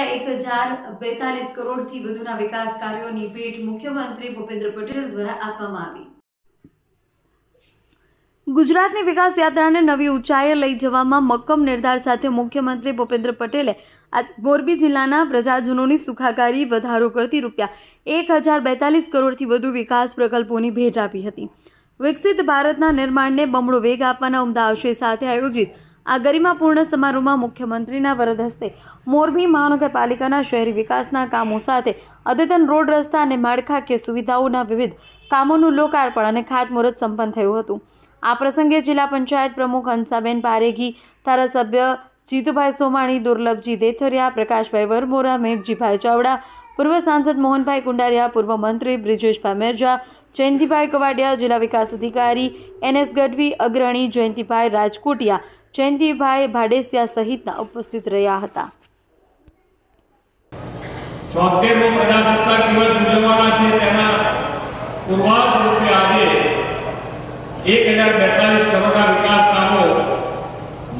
રૂપિયા એક હજાર બેતાલીસ કરોડથી વધુના વિકાસ કાર્યોની ભેટ મુખ્યમંત્રી ભૂપેન્દ્ર પટેલ દ્વારા આપવામાં આવી. ગુજરાતની વિકાસ યાત્રાને નવી ઊંચાઈએ લઈ જવામાં મક્કમ નિર્ધાર સાથે મુખ્યમંત્રી ભૂપેન્દ્ર પટેલે આજ મોરબી જિલ્લાના પ્રજાજનોની સુખાકારી વધારો કરતી રૂપિયા એક હજાર બેતાલીસ કરોડથી વધુ વિકાસ પ્રકલ્પોની ભેટ આપી હતી. વિકસિત ભારતના નિર્માણને બમણો વેગ આપવાના ઉમદા આશય સાથે આયોજિત આ ગરિમાપૂર્ણ સમારોહમાં મુખ્યમંત્રીના વરદ હસ્તે મોરબી મહાનગરપાલિકાના શહેરી વિકાસના કામો સાથે અદ્યતન રોડ રસ્તા અને માળખાકીય સુવિધાઓના વિવિધ કામોનું લોકાર્પણ અને ખાતમુહૂર્ત સંપન્ન થયું હતું. આ પ્રસંગે જિલ્લા પંચાયત પ્રમુખ હંસાબેન પારેખી ધારાસભ્ય જીતુભાઈ સોમાણી, દુર્લભજી દેથરિયા, પ્રકાશભાઈ વરમોરા, મેઘજીભાઈ ચાવડા, પૂર્વ સાંસદ મોહનભાઈ કુંડારિયા, પૂર્વ મંત્રી બ્રિજેશભાઈ મેરજા, જયંતિભાઈ કવાડિયા, જિલ્લા વિકાસ અધિકારી એન એસ ગઢવી, અગ્રણી જયંતિભાઈ રાજકોટિયા જયંતિભાઈ ભાડેસિયા સહિતના ઉપસ્થિત રહ્યા હતા. એક હજાર બેતાલીસ કરોડના વિકાસ કામો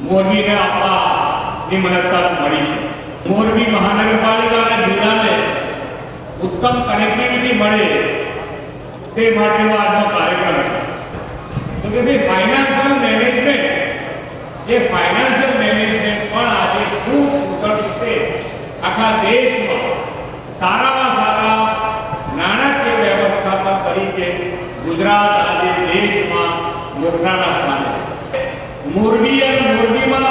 મોરબીને આપવાની તક મળી છે. મોરબી મહાનગરપાલિકા અને જિલ્લાને ઉત્તમ કનેક્ટિવિટી મળે તે માટેનો આજનો કાર્યક્રમ છે. તો કે ભાઈ મેનેજમેન્ટ એ ફાઇનાન્શિયલ મેનેજમેન્ટ પણ આજે ખૂબ સુદૃઢ રીતે આખા દેશમાં સારામાં સારા નાણાકીય વ્યવસ્થાપન તરીકે ગુજરાત આજે દેશમાં મોખરાના સ્થાને છે મોરબી અને મોરબીમાં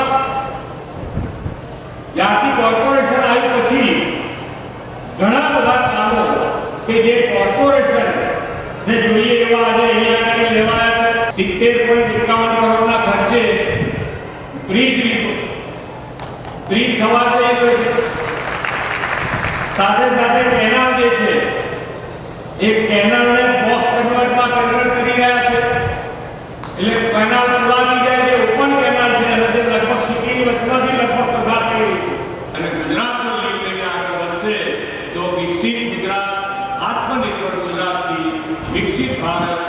જ્યારથી કોર્પોરેશન આવ્યું પછી ઘણા બધા કામો કે જે કોર્પોરેશન ને જોઈએ એવા આજે અહીંયા આગળ લેવાયા છે સિત્તેર પોઈન્ટ થવા જઈ રહ્યો છે. સાથે સાથે કેનાલ જે છે, એ કેનાલને પોસ્ટ કન્વર્ટમાં કન્વર્ટ કરી રહ્યા છે. એટલે કેનાલ પુરાતી જાય છે ઓપન કેનાલ છે, અને જે લગભગ સિટીની વચમાંથી લગભગ પસાર થઈ રહી છે. અને ગુજરાતનો લીડ લઈને આગળ વધશે, તો વિકસિત ગુજરાત, આત્મનિર્ભર ગુજરાતથી વિકસિત ભારત